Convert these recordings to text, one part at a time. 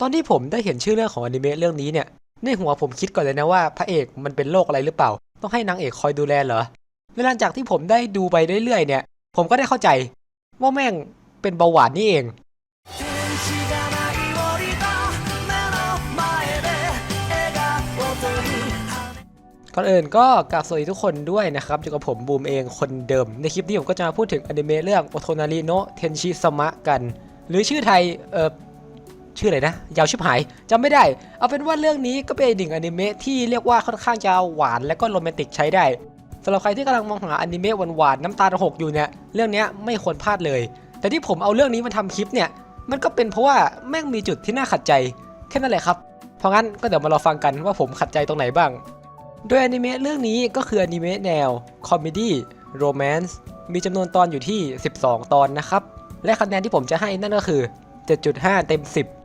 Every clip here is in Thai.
ตอนที่ผมได้เห็นชื่อเรื่องของอนิเมะเรื่องนี้เนี่ย ในหัวผมคิดก่อนเลยนะว่าพระเอกมันเป็นโรคอะไรหรือเปล่า ต้องให้นางเอกคอยดูแลเหรอเวลาจากที่ผมได้ดูไปเรื่อยๆเนี่ย ผมก็ได้เข้าใจว่าแม่งเป็นเบาหวานนี่เองก่อนอื่นก็กราบสวัสดีทุกคนด้วยนะครับอยู่กับผมบูมเองคนเดิม ในคลิปนี้ผมก็จะมาพูดถึงอนิเมะเรื่องโอโทนาริโนเทนชิสมะกัน หรือชื่อไทยเออ ชื่ออะไรนะ ยาวชิบหายจำไม่ได้ เอาเป็นว่าเรื่องนี้ก็เป็นหนึ่งอนิเมะที่เรียกว่าค่อนข้างจะหวานและก็โรแมนติกใช้ได้สำหรับใครที่กำลังมองหาอนิเมะหวานๆน้ำตาหกอยู่เนี่ยเรื่องนี้ไม่ควรพลาดเลย แต่ที่ผมเอาเรื่องนี้มาทำคลิปเนี่ยมันก็เป็นเพราะว่าแม่งมีจุดที่น่าขัดใจแค่นั้นแหละครับ เพราะงั้นก็เดี๋ยวมารอฟังกันว่าผมขัดใจตรงไหนบ้าง โดยอนิเมะเรื่องนี้ก็คืออนิเมะแนวคอมเมดี้โรแมนต์มีจำนวนตอนอยู่ที่ 12 ตอนนะครับ และคะแนนที่ผมจะให้นั่นก็คือ 7.5 เต็ม 10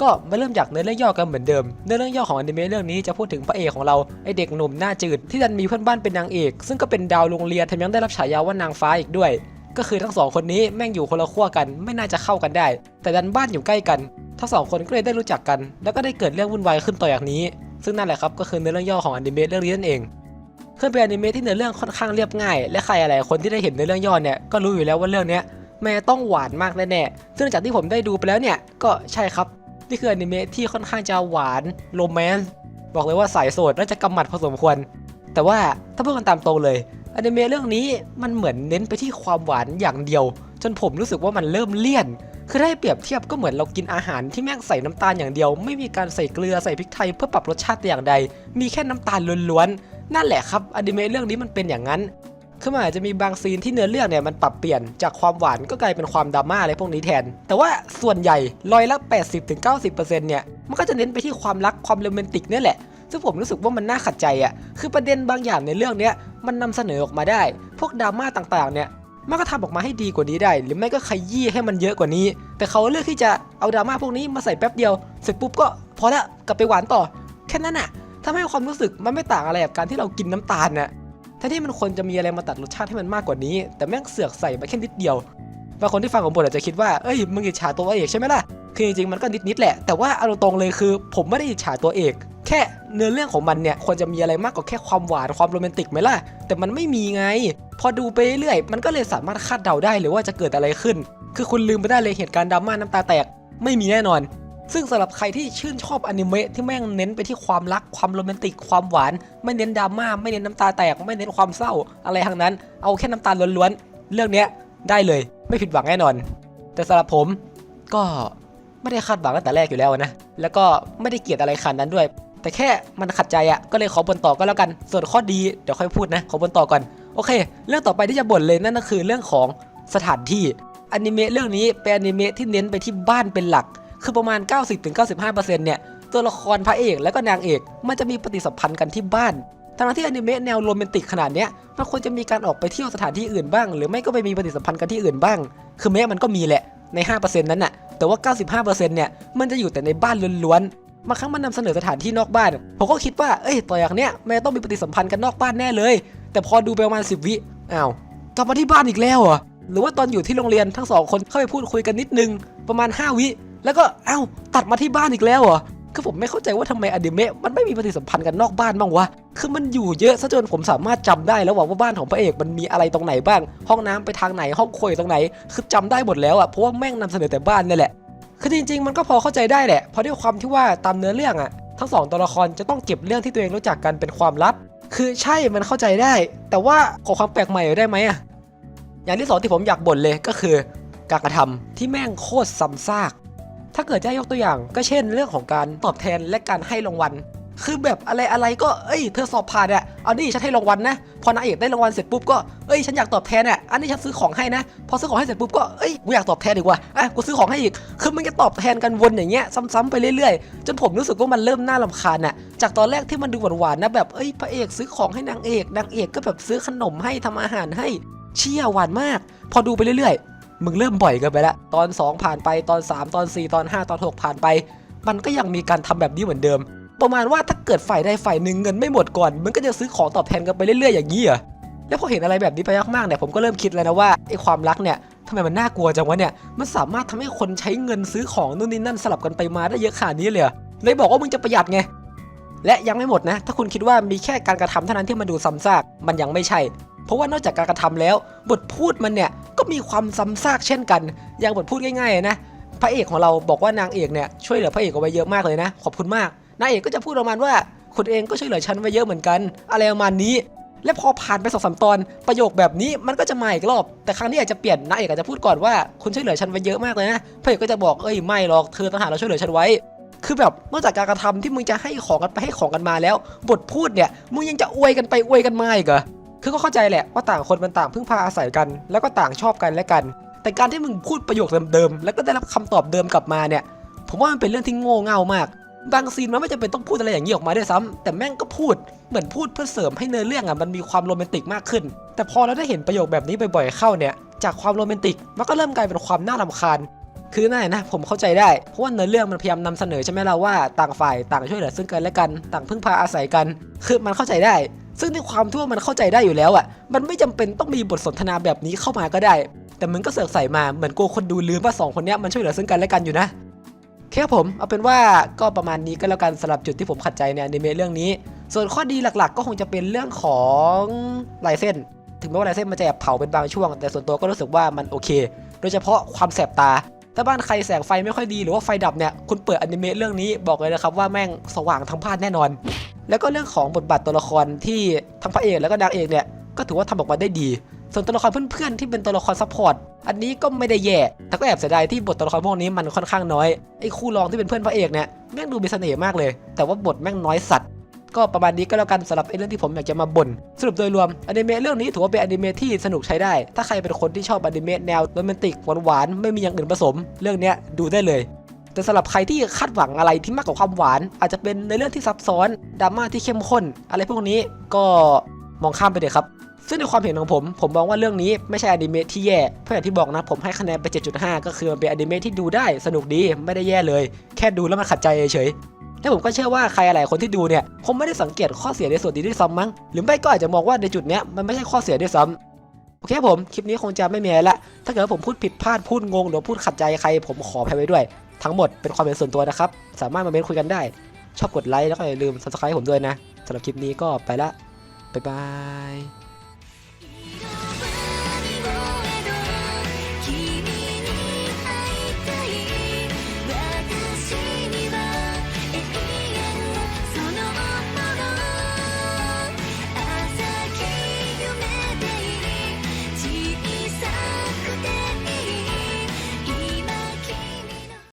ก็มาเริ่มจากเนื้อเรื่องย่อกันเหมือนเดิม เนื้อเรื่องย่อของอนิเมะเรื่องนี้จะพูดถึงพระเอกของเราไอเด็กหนุ่มหน้าจืดที่ดันมีเพื่อนบ้านเป็นนางเอก ซึ่งก็เป็นดาวโรงเรียนแถมยังได้รับฉายาว่านางฟ้าอีกด้วย ก็คือทั้งสองคนนี้แม่งอยู่คนละขั้วกันไม่น่าจะเข้ากันได้ แต่ดันบ้านอยู่ใกล้กันทั้งสองคนก็เลยได้รู้จักกัน แล้วก็ได้เกิดเรื่องวุ่นวายขึ้นต่อจากนี้ ซึ่งนั่นแหละครับก็คือเนื้อเรื่องย่อของอนิเมะเรื่องนี้นั่นเองคือเป็นอนิเมะที่เนื้อเรื่องค่อนข้างเรียบง่าย และใครหลายคนที่ได้เห็นเนื้อเรื่องย่อเนี่ยก็รู้อยู่แล้วว่าเรื่องนี้แม่ต้องหวานมากแน่ๆซึ่งจากที่ผมได้ดูไปแล้วเนี่ยก็ใช่ครับ นี่คืออนิเมะที่ค่อนข้างจะหวานโรแมนต์บอกเลยว่าสายโสดน่าจะกำหมัดพอสมควร แต่ว่าถ้าพูดกันตามตรงเลยอนิเมะเรื่องนี้มันเหมือนเน้นไปที่ความหวานอย่างเดียว จนผมรู้สึกว่ามันเริ่มเลี่ยน คือถ้าเปรียบเทียบก็เหมือนเรากินอาหารที่แม่งใส่น้ำตาลอย่างเดียว ไม่มีการใส่เกลือใส่พริกไทยเพื่อปรับรสชาติแต่อย่างใด มีแค่น้ำตาลล้วนๆนั่นแหละครับอนิเมะเรื่องนี้มันเป็นอย่างนั้น คือมันอาจจะมีบางซีนที่เนื้อเรื่องเนี่ยมันปรับเปลี่ยนจากความหวานก็กลายเป็นความดราม่าอะไรพวกนี้แทน แต่ว่าส่วนใหญ่ร้อยละ 80-90%เนี่ยมันก็จะเน้นไปที่ความรักความโรแมนติกเนี่ยแหละซึ่งผมรู้สึกว่ามันน่าขัดใจอะ คือประเด็นบางอย่างในเรื่องเนี้ยมันนำเสนอออกมาได้ พวกดราม่าต่างๆ เนี่ยมันก็ทำออกมาให้ดีกว่านี้ได้ หรือไม่ก็ขยี้ให้มันเยอะกว่านี้ แต่เขาเลือกที่จะเอาดราม่าพวกนี้มาใส่แป๊บเดียว เสร็จปุ๊บก็พอละกลับไปหวานต่อ แค่นั้นน่ะทำให้ความรู้สึกมันไม่ต่างอะไรกับการที่เรากินน้ำตาลน่ะ ทนที่มันควรจะมีอะไรมาตัดรสชาติให้มันมากกว่านี้ แต่แม่งเสือกใส่มาแค่นิดเดียวบางคนที่ฟังของบทอาจจะคิดว่า เอ้ย มึงอิจฉาตัวเอกใช่ไหมล่ะ คือจริงๆ มันก็นิดๆแหละ แต่ว่าเอาตรงเลยคือ ผมไม่ได้อิจฉาตัวเอก แค่เนื้อเรื่องของมันเนี่ยควรจะมีอะไรมากกว่าแค่ความหวานความโรแมนติกไหมล่ะ แต่มันไม่มีไง พอดูไปเรื่อยๆมันก็เลยสามารถคาดเดาได้เลยว่าจะเกิดอะไรขึ้น คือคุณลืมไปได้เลยเหตุการณ์ดราม่าน้ำตาแตก ไม่มีแน่นอน ซึ่งสำหรับใครที่ชื่นชอบอนิเมะที่แม่งเน้นไปที่ความรักความโรแมนติกความหวาน ไม่เน้นดราม่าไม่เน้นน้ำตาแตก ไม่เน้นความเศร้าอะไรทั้งนั้น เอาแค่น้ำตาล้วนๆเรื่องเนี้ยได้เลยไม่ผิดหวังแน่นอน แต่สำหรับผมก็ไม่ได้คาดหวังตั้งแต่แรกอยู่แล้วนะแล้วก็ไม่ได้เกลียดอะไรขนาดนั้นด้วย แต่แค่มันขัดใจอะ่ะก็เลยขอบ่นต่อก็แล้วกัน ส่วนข้อดีเดี๋ยวค่อยพูดนะขอบนต่อก่อนโอเค เรื่องต่อไปที่จะบ่นเลยนั่นก็คือเรื่องของสถานที่อนิเมะเรื่องนี้เป็นอนิเมะที่เน้นไปที่บ้านเป็นหลัก คือประมาณ 90-95%เนี่ยตัวละครพระเอกและก็นางเอก มันจะมีปฏิสัมพันธ์กันที่บ้านทั้งที่อนิเมะแนวโรแมนติกขนาดเนี้ยมันควรจะมีการออกไปเที่ยวสถานที่อื่นบ้าง หรือไม่ก็ไปมีปฏิสัมพันธ์กันที่อื่นบ้าง คือแม้มันก็มีแหละใน 5%นั้นน่ะ แต่ว่า 95%เนี่ย มันจะอยู่แต่ในบ้านล้วนๆบางครั้งมันนำเสนอสถานที่นอกบ้าน ผมก็คิดว่า เอ้ย ต่อจากเนี้ยแม่ต้องมีปฏิสัมพันธ์กันนอกบ้านแน่เลย แต่พอดูไปประมาณ10วิ อ้าว กลับมาที่บ้านอีกแล้วเหรอหรือว่าตอนอยู่ที่โรงเรียนทั้งสองคนเข้าไปพูดคุยกันนิดนึง ประมาณ 5 วิ แล้วก็เอ้าตัดมาที่บ้านอีกแล้วเหรอคือผมไม่เข้าใจว่าทำไมอนิเมะมันไม่มีปฏิสัมพันธ์กันนอกบ้านบ้างวะ คือมันอยู่เยอะซะจนผมสามารถจำได้แล้วว่าบ้านของพระเอกมันมีอะไรตรงไหนบ้าง ห้องน้ำไปทางไหน ห้องครัวอยตรงไหน คือจำได้หมดแล้วอะ เพราะว่าแม่งนำเสนอแต่บ้านนี่แหละ คือจริงๆ มันก็พอเข้าใจได้แหละ เพราะด้วยความที่ว่าตามเนื้อเรื่องอะ ทั้งสองตัวละครจะต้องเก็บเรื่องที่ตัวเองรู้จักกันเป็นความลับ คือใช่มันเข้าใจได้ แต่ว่าขอความแปลกใหม่ได้ไหมอะ อย่างที่สองที่ผมอยากบ่นเลยก็คือ การกระทำที่แม่งโคตรซ้ำซาก ถ้าเกิดจะยกตัวอย่าง ก็เช่น เรื่องของการตอบแทนและการให้รางวัล คือแบบอะไรอะไรก็เอ้ยเธอสอบผ่านอะเอานี่ฉันให้รางวัลนะ พอนางเอกได้รางวัลเสร็จปุ๊บก็เอ้ยฉันอยากตอบแทนอะอันนี้ฉันซื้อของให้นะ พอซื้อของให้เสร็จปุ๊บก็เอ้ยกูอยากตอบแทนดีกว่าอะกูซื้อของให้อีก คือมันจะตอบแทนกันวนอย่างเงี้ยซ้ำๆไปเรื่อยๆ จนผมรู้สึกว่ามันเริ่มน่ารำคาญอะจากตอนแรกที่มันดูหวานๆนะแบบเอ้ยพระเอกซื้อของให้นางเอกนางเอกก็แบบซื้อขนมให้ทำอาหารให้เชี่ยหวานมาก พอดูไปเรื่อยๆ มึงเริ่มบ่อยกันไปละตอน 2 ผ่านไปตอน 3 ตอน 4 ตอน 5 ตอน 6 ผ่านไป มันก็ยังมีการทำแบบนี้เหมือนเดิม ประมาณว่าถ้าเกิดฝ่ายใดฝ่ายหนึ่งเงินไม่หมดก่อนมึงก็จะซื้อของตอบแทนกันไปเรื่อยๆอย่างนี้เหรอแล้วพอเห็นอะไรแบบนี้ไปมากๆเนี่ยผมก็เริ่มคิดแล้วนะว่าไอ้ความรักเนี่ยทำไมมันน่ากลัวจังวะเนี่ยมันสามารถทำให้คนใช้เงินซื้อของนู่นนี่นั่นสลับกันไปมาได้เยอะขนาดนี้เลยเหรอเลยบอกว่ามึงจะประหยัดไงและยังไม่หมดนะ ถ้าคุณคิดว่ามีแค่การกระทำเท่านั้นที่มันดูซ้ำซากมันยังไม่ใช่ เพราะว่านอกจากการกระทำแล้ว บทพูดมันเนี่ยก็มีความซ้ำซากเช่นกัน อย่างบทพูดง่ายๆนะพระเอกของเราบอกว่านางเอกเนี่ยช่วยเหลือพระเอกเอาไว้เยอะมากเลยนะ ขอบคุณมากนางเอกก็จะพูดประมาณว่าคุณเองก็ช่วยเหลือฉันไว้เยอะเหมือนกัน อะไรประมาณนี้ และพอผ่านไปสองสามตอนประโยคแบบนี้มันก็จะมาอีกรอบ แต่ครั้งนี้อาจจะเปลี่ยนนางเอกอาจจะพูดก่อนว่าคุณช่วยเหลือฉันไว้เยอะมากเลยนะพระเอกก็จะบอกเอ้ยไม่หรอกเธอต่างหากเราช่วยเหลือฉันไว้คือแบบนอกจากการกระทำที่มึงจะให้ของกันไปให้ของกันมาแล้ว บทพูดเนี่ยมึงยังจะอวยกันไปอวยกันมาอีกเหรอ คือก็เข้าใจแหละว่าต่างคนมันต่างพึ่งพาอาศัยกัน แล้วก็ต่างชอบกันและกัน แต่การที่มึงพูดประโยคเดิมๆแล้วก็ได้รับคำตอบเดิมกลับมาเนี่ย ผมว่ามันเป็นเรื่องที่โง่เง่ามากบางซีนมันไม่จำเป็นต้องพูดอะไรอย่างนี้ออกมาด้วยซ้ำแต่แม่งก็พูดเหมือนพูดเพื่อเสริมให้เนื้อเรื่องอะมันมีความโรแมนติกมากขึ้น แต่พอเราได้เห็นประโยคแบบนี้บ่อยๆเข้าเนี่ย จากความโรแมนติกมันก็เริ่มกลายเป็นความน่ารำคาญ คือนั่นแหละนะผมเข้าใจได้ เพราะว่าเนื้อเรื่องมันพยายามนำเสนอใช่ไหมล่ะว่าต่างฝ่ายต่างช่วยเหลือซึ่งกันและกัน ต่างพึ่งพาอาศัยกัน คือมันเข้าใจได้ ซึ่งในความที่วมันเข้าใจได้อยู่แล้วอะ มันไม่จำเป็นต้องมีบทสนทนาแบบนี้เข้ามาก็ได้ แต่มึงก็เสือกใส่มาเหมือนกูคนดูลืมว่าสองคนนี้มันช่วยเหลือซึ่งกันและกันอยู่นะแค่ผมเอาเป็นว่าก็ประมาณนี้ก็แล้วกันสำหรับจุดที่ผมขัดใจในอนิเมะเรื่องนี้ ส่วนข้อดีหลักๆ ก็คงจะเป็นเรื่องของลายเส้น ถึงแม้ว่าลายเส้นมันจะแอบเผาเป็นบางช่วง แต่ส่วนตัวก็รู้สึกว่ามันโอเค โดยเฉพาะความแสบตาถ้าบ้านใครแสงไฟไม่ค่อยดีหรือว่าไฟดับเนี่ยคุณเปิดอนิเมะเรื่องนี้บอกเลยนะครับว่าแม่งสว่างทั้งบ้านแน่นอน แล้วก็เรื่องของบทบาทตัวละครที่ทั้งพระเอกแล้วก็นางเอกเนี่ยก็ถือว่าทำออกมาได้ดี ส่วนตัวละครเพื่อนๆที่เป็นตัวละครซัพพอร์ตอันนี้ก็ไม่ได้แย่แต่ก็แอบเสียดายที่บทตัวละครพวกนี้มันค่อนข้างน้อยไอ้คู่รองที่เป็นเพื่อนพระเอกเนี่ยแม่งดูมีเสน่ห์มากเลย แต่ว่าบทแม่งน้อยสัตว์ก็ประมาณนี้ก็แล้วกันสำหรับไอ้เรื่องที่ผมอยากจะมาบ่นสรุปโดยรวมอนิเมะเรื่องนี้ถือว่าเป็นอนิเมะที่สนุกใช้ได้ ถ้าใครเป็นคนที่ชอบอนิเมะแนวโรแมนติกหวานๆไม่มีอย่างอื่นผสม เรื่องเนี้ยดูได้เลย แต่สำหรับใครที่คาดหวังอะไรที่มากกว่าความหวาน อาจจะเป็นในเรื่องที่ซับซ้อนดราม่าที่เข้มข้น อะไรพวกนี้ก็มองข้ามไปเลยครับซึ่งในความเห็นของผม ผมมองว่าเรื่องนี้ไม่ใช่อนิเมะที่แย่ เพราะอย่างที่บอกนะ ผมให้คะแนนไป 7.5 ก็คือมันเป็นอนิเมะที่ดูได้สนุกดีไม่ได้แย่เลย แค่ดูแล้วมันขัดใจเฉยและผมก็เชื่อว่าใครหลายคนที่ดูเนี่ยคงไม่ได้สังเกตข้อเสียในส่วนนี้ด้วยซ้ำมั้ง หรือไม่ก็อาจจะมองว่าในจุดเนี้ยมันไม่ใช่ข้อเสียด้วยซ้ำโอเคผม คลิปนี้คงจะไม่มีอะไรละ ถ้าเกิดผมพูดผิดพลาดพูดงงหรือพูดขัดใจใครผมขออภัยไว้ด้วย ทั้งหมดเป็นความเห็นส่วนตัวนะครับ สามารถมาเม้นคุยกันได้ ชอบกดไลค์แล้วก็อย่าลืม subscribe ผมด้วยนะสำหรับคลิปนี้ก็ไปละ บ๊ายบาย